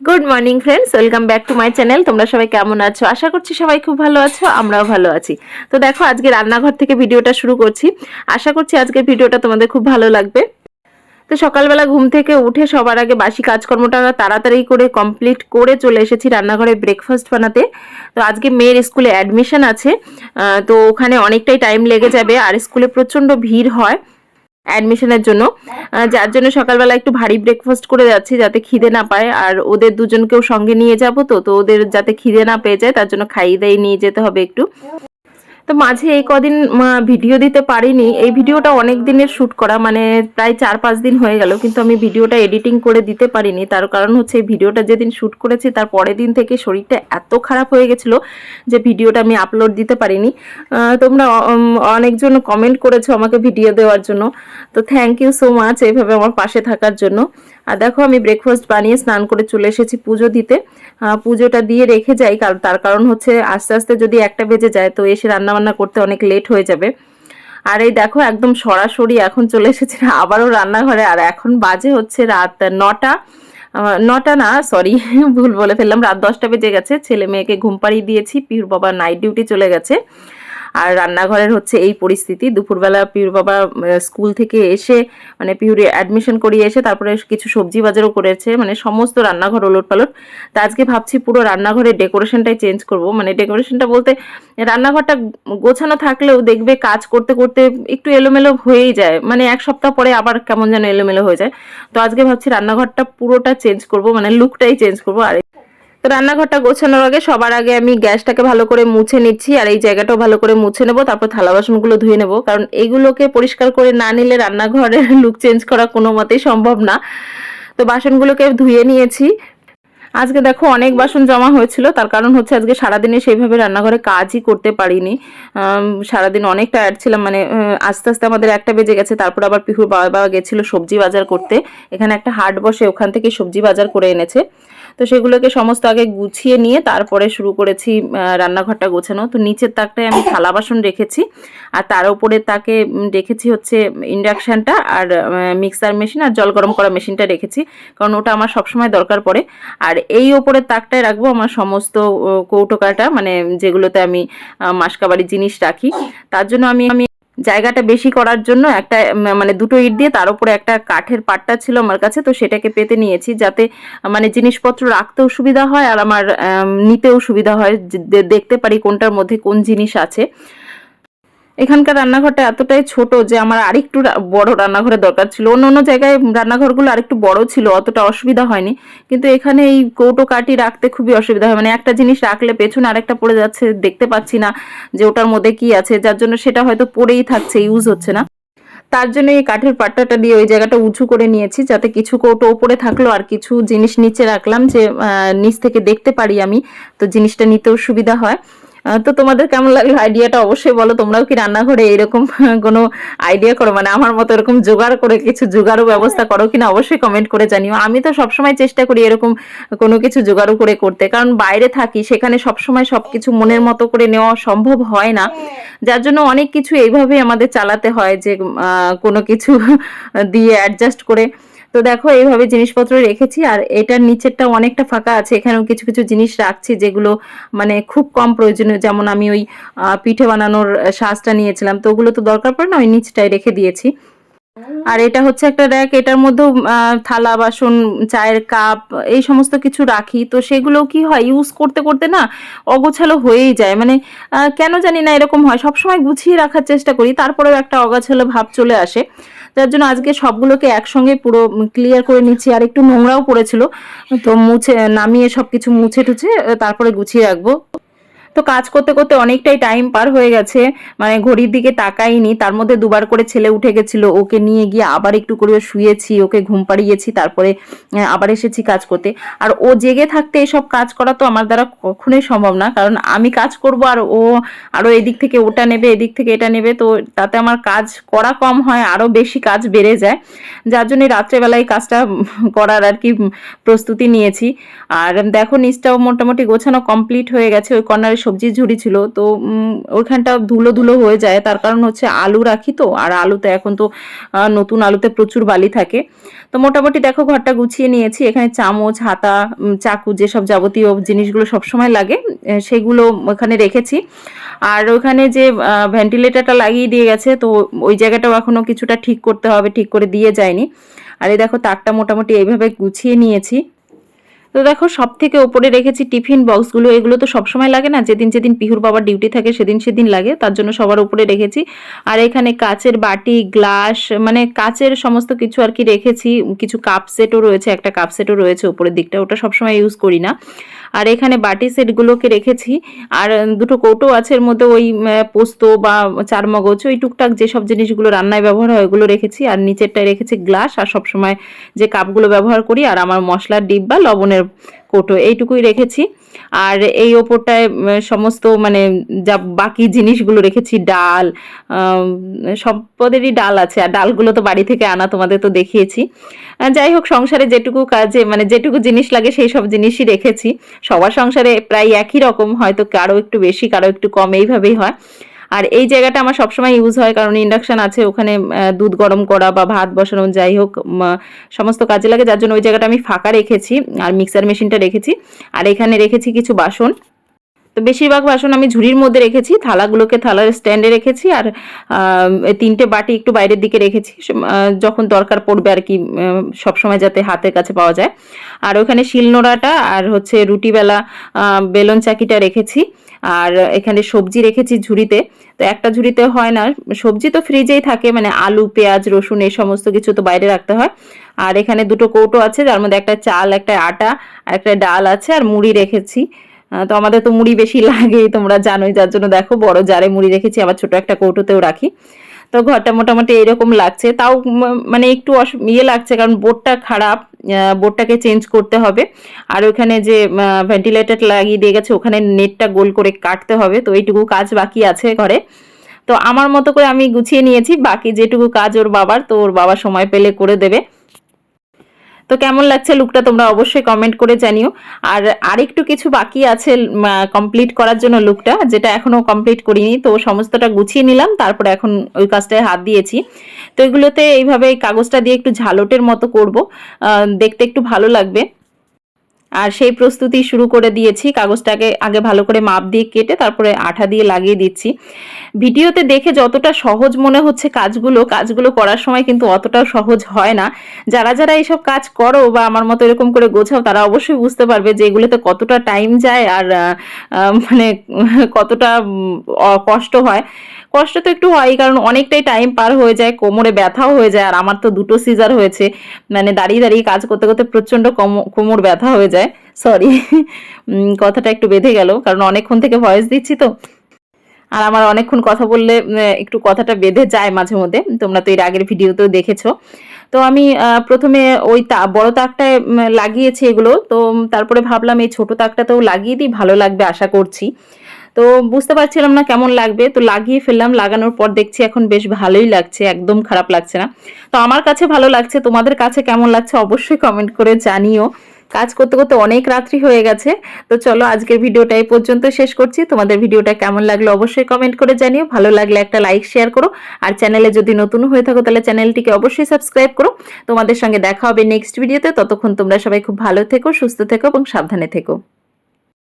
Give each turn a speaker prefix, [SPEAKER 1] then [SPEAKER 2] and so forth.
[SPEAKER 1] Good morning friends welcome back to my channel তোমরা সবাই কেমন আছো? আশা করছি সবাই খুব ভালো আছো, আমরাও ভালো আছি। তো দেখো, আজকে রান্নাঘর থেকে ভিডিওটা শুরু করছি। আশা করছি আজকের ভিডিওটা তোমাদের খুব ভালো লাগবে। তো সকালবেলা ঘুম থেকে উঠে সবার আগে বাসি কাজকর্মটা তাড়াতাড়ি করে কমপ্লিট করে চলে এসেছি রান্নাঘরে ব্রেকফাস্ট বানাতে। তো আজকে মেয়ের স্কুলে অ্যাডমিশন আছে। তো ওখানে অনেকটাই টাইম লেগে যাবে আর স্কুলে প্রচণ্ড ভিড় হয়। অ্যাডমিশনের জন্য। যার জন্য সকালবেলা একটু ভারী ব্রেকফাস্ট করে যাচ্ছি যাতে খিদে না পায়। আর ওদের দুজনকেও সঙ্গে নিয়ে যাব তো তো ওদের যাতে খিদে না পেয়ে যায়, তার জন্য খাইয়ে দাইয়ে নিয়ে যেতে হবে একটু। তো মাঝে এই কদিন ভিডিও দিতে পারিনি। এই ভিডিওটা অনেক দিনের শ্যুট করা মানে প্রায় চার পাঁচ দিন হয়ে গেল, কিন্তু আমি ভিডিওটা এডিটিং করে দিতে পারিনি। তার কারণ হচ্ছে এই ভিডিওটা যেদিন শ্যুট করেছি, তার পরের দিন থেকে শরীরটা এত খারাপ হয়ে গেছিল যে ভিডিওটা আমি আপলোড দিতে পারিনি। তোমরা অনেকজন কমেন্ট করেছ আমাকে ভিডিও দেওয়ার জন্য। তো থ্যাংক ইউ সো মাচ এইভাবে আমার পাশে থাকার জন্য। আর দেখো, আমি ব্রেকফাস্ট বানিয়ে স্নান করে চলে এসেছি পুজো দিতে। পুজোটা দিয়ে রেখে যাই কারণ তার কারণ হচ্ছে আস্তে আস্তে যদি একটা বেজে যায়, তো এসে রান্না বান্না করতে অনেক লেট হয়ে যাবে। আর এই দেখো, একদম সরাসরি এখন চলে এসেছে আবারও রান্নাঘরে। আর এখন বাজে হচ্ছে রাত নটা নটা না সরি ভুল বলে ফেললাম, রাত দশটা বেজে গেছে। ছেলে মেয়েকে ঘুম পাড়িয়ে দিয়েছি পিউর বাবা নাইট ডিউটি চলে গেছে। আর রান্নাঘরের হচ্ছে এই পরিস্থিতি। দুপুরবেলা পিউর বাবা স্কুল থেকে এসে মানে পিউরে অ্যাডমিশন করিয়ে এসে, তারপরে কিছু সবজি বাজারও করেছে মানে সমস্ত রান্নাঘর ওলট পালট তা আজকে ভাবছি পুরো রান্নাঘরের ডেকোরেশনটাই চেঞ্জ করব। মানে ডেকোরেশনটা বলতে, রান্নাঘরটা গোছানো থাকলেও দেখবে কাজ করতে করতে একটু এলোমেলো হয়েই যায়। মানে এক সপ্তাহ পরে আবার কেমন যেন এলোমেলো হয়ে যায়। তো আজকে ভাবছি রান্নাঘরটা পুরোটা চেঞ্জ করব মানে লুকটাই চেঞ্জ করব। আর রান্নাঘরটা গোছানোর আগে সবার আগে আমি গ্যাসটাকে ভালো করে মুছে নিচ্ছি আর এই জায়গাটাও ভালো করে মুছে নেব, তারপর থালা বাসনগুলো ধুয়ে নেব। কারণ এইগুলোকে পরিষ্কার করে না নিলে রান্নাঘরের লুক চেঞ্জ করা কোনো মতেই সম্ভব না। তো বাসনগুলোকে ধুয়ে নিয়েছি। আজকে দেখো অনেক বাসন জমা হয়েছিল, তার কারণ হচ্ছে আজকে সারাদিনে সেইভাবে রান্নাঘরে কাজই করতে পারিনি। সারাদিন অনেক টায়ার্ড ছিলাম মানে আস্তে আস্তে আমাদের একটা বেজে গেছে, তারপর আবার পিহুর বাবা বাবা গেছিল সবজি বাজার করতে। এখানে একটা হাট বসে, ওখান থেকে সবজি বাজার করে এনেছে। তো সেগুলোকে সমস্ত আগে গুছিয়ে নিয়ে তারপরে শুরু করেছি রান্নাঘরটা গোছানো। তো নিচের তাকটায় আমি থালা বাসন রেখেছি আর তার উপরে তাকে রেখেছি হচ্ছে ইন্ডাকশানটা আর মিক্সার মেশিন আর জল গরম করা মেশিনটা রেখেছি। কারণ ওটা আমার সবসময় দরকার পড়ে। আর এই ওপরের তাকটায় রাখব আমার সমস্ত কৌটোকাটা মানে যেগুলোতে আমি আহ, মাসকাবাড়ি জিনিস রাখি। তার জন্য আমি আমি জায়গাটা বেশি করার জন্য একটা মানে দুটো ইট দিয়ে তার উপরে একটা কাঠের পাট্টা ছিল আমার কাছে, তো সেটাকে পেতে নিয়েছি যাতে মানে জিনিসপত্র রাখতেও সুবিধা হয় আর আমার নিতেও সুবিধা হয়। দেখতে পারি কোনটার মধ্যে কোন জিনিস আছে। এখানকার রান্নাঘরটা এতটাই ছোট যে আমার আরেকটু বড় রান্নাঘরের দরকার ছিল। অন্য অন্য জায়গায় রান্নাঘরগুলো আরেকটু বড় ছিল, অতটা অসুবিধা হয়নি। কিন্তু এখানে এই কৌটো কাটি রাখতে খুবই অসুবিধা হয়। মানে একটা জিনিস রাখলে পেছনে আরেকটা পড়ে যাচ্ছে, দেখতে পাচ্ছি না যে ওটার মধ্যে কি আছে। যার জন্য সেটা হয়তো পড়েই থাকছে ইউজ হচ্ছে না। তার জন্য এই কাঠের পাট্টাটা দিয়ে ওই জায়গাটা উঁচু করে নিয়েছি যাতে কিছু কৌটো ওপরে থাকল আর কিছু জিনিস নিচে রাখলাম যে নিচ থেকে দেখতে পারি আমি। তো জিনিসটা নিতেও সুবিধা হয়। তো তোমাদের কেমন লাগল আইডিয়াটা অবশ্যই বলো, তোমরাও কি রান্নাঘরে এরকম কোনো আইডিয়া করো? মানে আমার মতো এরকম জোগাড় করে, কিছু জোগাড়ও ব্যবস্থা করো কিনা অবশ্যই কমেন্ট করে জানিও। আমি তো সবসময় চেষ্টা করি এরকম কোনো কিছু জোগাড়ও করে করতে, কারণ বাইরে থাকি, সেখানে সবসময় সব কিছু মনের মতো করে নেওয়া সম্ভব হয় না। যার জন্য অনেক কিছু এইভাবেই আমাদের চালাতে হয় যে কোনো কিছু দিয়ে অ্যাডজাস্ট করে তো দেখো, এইভাবে জিনিসপত্র রেখেছি আর এটার নিচেরটা অনেকটা ফাঁকা আছে। এখানেও কিছু কিছু জিনিস রাখছি যেগুলো মানে খুব কম প্রয়োজনীয়। যেমন আমি ওই পিঠে বানানোর সাজটা নিয়েছিলাম। তো ওগুলো তো দরকার পড়ে না? ওই নিচটাই রেখে দিয়েছি। আর এটা হচ্ছে একটা র্যাক এটার মধ্যেও থালা, বাসন, চায়ের কাপ এই সমস্ত কিছু রাখি। তো সেগুলো কি হয় ইউজ করতে করতে না অগোছালো হয়েই যায়। মানে কেন জানি না এরকম হয়। সবসময় গুছিয়ে রাখার চেষ্টা করি, তারপরেও একটা অগোছালো ভাব চলে আসে। যার জন্য আজকে সবগুলোকে একসঙ্গে পুরো ক্লিয়ার করে নিচ্ছি। আর একটু নোংরাও পড়েছিল, তো মুছে, নামিয়ে সব কিছু মুছে টুছে, তারপরে গুছিয়ে রাখব। তো কাজ করতে করতে অনেকটাই টাইম পার হয়ে গেছে। মানে ঘড়ির দিকে তাকাইনি, তার মধ্যে দুবার করে ছেলে উঠে গেছিল। ওকে নিয়ে গিয়ে আবার একটু করে শুয়েছি, ওকে ঘুম পাড়িয়েছি, তারপরে আবার এসেছি কাজ করতে। আর ও জেগে থাকতে এসব কাজ করা তো আমার দ্বারা কখনোই সম্ভব না, কারণ আমি কাজ করব আর ও আরও এদিক থেকে ওটা নেবে, এদিক থেকে এটা নেবে, তো তাতে আমার কাজ করা কম হয়, আরও বেশি কাজ বেড়ে যায়। যার জন্য রাত্রেবেলায় কাজটা করার আর কি প্রস্তুতি নিয়েছি। আর দেখো, নিচটাও মোটামুটি গোছানো কমপ্লিট হয়ে গেছে, ওই কর্নারে সবজির ঝুড়ি ছিল, তো ওইখানটা ধুলো ধুলো হয়ে যায়। তার কারণ হচ্ছে আলু রাখি তো, আর আলুতে এখন তো নতুন আলুতে প্রচুর বালি থাকে। তো মোটামুটি দেখো, ঘরটা গুছিয়ে নিয়েছি। এখানে চামচ, হাতা চাকু যেসব যাবতীয় জিনিসগুলো সবসময় লাগে সেগুলো ওখানে রেখেছি। আর ওখানে যে ভেন্টিলেটরটা লাগিয়ে দিয়ে গেছে, তো ওই জায়গাটাও এখনও কিছুটা ঠিক করতে হবে, ঠিক করে দিয়ে যায়নি। আর এই দেখো তাকটা মোটামুটি এইভাবে গুছিয়ে নিয়েছি। তো দেখো সব থেকে ওপরে রেখেছি টিফিন বক্সগুলো। এগুলো তো সবসময় লাগে না? যেদিন যেদিন পিহুর বাবার ডিউটি থাকে, সেদিন সেদিন লাগে। তার জন্য সবার উপরে রেখেছি। আর এখানে কাচের বাটি, গ্লাস মানে কাচের সমস্ত কিছু আর কি রেখেছি। কিছু কাপ সেটও রয়েছে, একটা কাপ সেটও রয়েছে উপরের দিকটা। ওটা সবসময় ইউজ করি না। আর এখানে বাটি সেটগুলোকে রেখেছি। আর দুটো কৌটো আছে এর মধ্যে ওই পোস্ত বা চারমগজ, ওই টুকটাক যেসব জিনিসগুলো রান্নায় ব্যবহার হয়, ওগুলো রেখেছি। আর নিচেরটায় রেখেছি গ্লাস। আর সবসময় যে কাপগুলো ব্যবহার করি, আর আমার মশলার ডিব্বা, লবণের কৌটো এইটুকুই রেখেছি। আর এই ওপরটায় সমস্ত মানে যা বাকি জিনিসগুলো রেখেছি, ডাল সব পদেরই ডাল আছে। আর ডালগুলো তো বাড়ি থেকে আনা, তোমাদের তো দেখিয়েছি। যাই হোক, সংসারে যেটুকু কাজে মানে যেটুকু জিনিস লাগে সেই সব জিনিসই রেখেছি। সবার সংসারে প্রায় একই রকম, হয়তো কারও একটু বেশি, কারও একটু কম, এইভাবেই হয়। আর এই জায়গাটা আমার সবসময় ইউজ হয় কারণ ইন্ডাকশান আছে, ওখানে দুধ গরম করা বা ভাত বসানো, যাই হোক সমস্ত কাজে লাগে, যার জন্য ওই জায়গাটা আমি ফাঁকা রেখেছি আর মিক্সার মেশিনটা রেখেছি। আর এখানে রেখেছি কিছু বাসন। তো বেশিরভাগ বাসন আমি ঝুড়ির মধ্যে রেখেছি, থালাগুলোকে থালার স্ট্যান্ডে রেখেছি আর তিনটে বাটি একটু বাইরের দিকে রেখেছি যখন দরকার পড়বে আর কি সবসময় যাতে হাতের কাছে পাওয়া যায়। আর ওখানে শিলনোড়াটা আর হচ্ছে রুটিবেলা বেলন চাকিটা রেখেছি। আর এখানে সবজি রেখেছি ঝুড়িতে। তো একটা ঝুড়িতে হয় না, সবজি তো ফ্রিজেই থাকে মানে আলু, পেঁয়াজ, রসুন, এই সমস্ত কিছু তো বাইরে রাখতে হয়। আর এখানে দুটো কৌটো আছে, যার মধ্যে একটা চাল, একটা আটা, আর একটা ডাল আছে, আর মুড়ি রেখেছি। তো আমাদের তো মুড়ি বেশি লাগেই, তোমরা জানোই, যার জন্য দেখো, বড় জারে মুড়ি রেখেছি, আবার ছোট একটা কৌটোতেও রাখি। তো ঘরটা মোটামুটি এরকম লাগছে। তাও মানে একটু ইয়ে লাগছে, কারণ বোর্ডটা খারাপ বোর্ডটাকে চেঞ্জ করতে হবে। আর ওখানে যে ভেন্টিলেটার লাগিয়ে দিয়ে গেছে, ওখানে নেটটা গোল করে কাটতে হবে। তো এইটুকু কাজ বাকি আছে ঘরে। তো আমার মতো করে আমি গুছিয়ে নিয়েছি। বাকি যেটুকু কাজ ওর বাবার, তো ওর বাবা সময় পেলে করে দেবে। তো কেমন লাগছে লুকটা তোমরা অবশ্যই কমেন্ট করে জানিও। আর আরেকটু কিছু বাকি আছে কমপ্লিট করার জন্য লুকটা যেটা এখনও কমপ্লিট করিনি। তো সমস্তটা গুছিয়ে নিলাম, তারপরে এখন ওই কাজটায় হাত দিয়েছি। তো এগুলোতে এইভাবে এই কাগজটা দিয়ে একটু ঝালটের মতো করব। দেখতে একটু ভালো লাগবে। আর সেই প্রস্তুতি শুরু করে দিয়েছি। কাগজটাকে আগে ভালো করে মাপ দিয়ে কেটে তারপরে আঠা দিয়ে লাগিয়ে দিচ্ছি। ভিডিওতে দেখে যতটা সহজ মনে হচ্ছে কাজগুলো কাজগুলো করার সময় কিন্তু অতটাও সহজ হয় না। যারা যারা এইসব কাজ করো বা আমার মতো এরকম করে গোছাও, তারা অবশ্যই বুঝতে পারবে যে এগুলোতে কতটা টাইম যায় আর মানে কতটা কষ্ট হয়। কষ্ট তো একটু হয়, কারণ অনেকটাই টাইম পার হয়ে যায়, কোমরে ব্যথাও হয়ে যায়, আর আমার তো দুটো সিজার হয়েছে। মানে দাঁড়িয়ে দাঁড়িয়ে কাজ করতে করতে প্রচণ্ড কোমর ব্যথা হয়ে যায়। সরি কথাটা একটু বেঁধে গেল, কারণ অনেকক্ষণ থেকে ভয়েস দিচ্ছি তো। আর আমার অনেকক্ষণ কথা বললে একটু কথাটা বেঁধে যায় মাঝে মধ্যে। তোমরা তো এর আগের ভিডিওতেও দেখেছ। তো আমি প্রথমে ওই তা, বড় তাকটায় লাগিয়েছি এগুলো। তো তারপরে ভাবলাম এই ছোট তাকটাতেও লাগিয়ে দিই, ভালো লাগবে আশা করছি। তো বুঝতে পারছিলাম না কেমন লাগবে। তো লাগিয়ে ফেললাম, লাগানোর পর দেখছি এখন বেশ ভালোই লাগছে, একদম খারাপ লাগছে না। তো আমার কাছে ভালো লাগছে, তোমাদের কাছে কেমন লাগছে অবশ্যই কমেন্ট করে জানিও। কাজ করতে করতে অনেক রাত্রি হয়ে গেছে। তো চলো আজকের ভিডিওটা এই পর্যন্ত শেষ করছি। তোমাদের ভিডিওটা কেমন লাগল অবশ্যই কমেন্ট করে জানিও। ভালো লাগলে একটা লাইক শেয়ার করো। আর চ্যানেলে যদি নতুন হয়ে থাকো তাহলে চ্যানেলটিকে অবশ্যই সাবস্ক্রাইব করো। তোমাদের সঙ্গে দেখা হবে নেক্সট ভিডিওতে ততক্ষণ তোমরা সবাই খুব ভালো থেকো, সুস্থ থেকো এবং সাবধানে থেকো।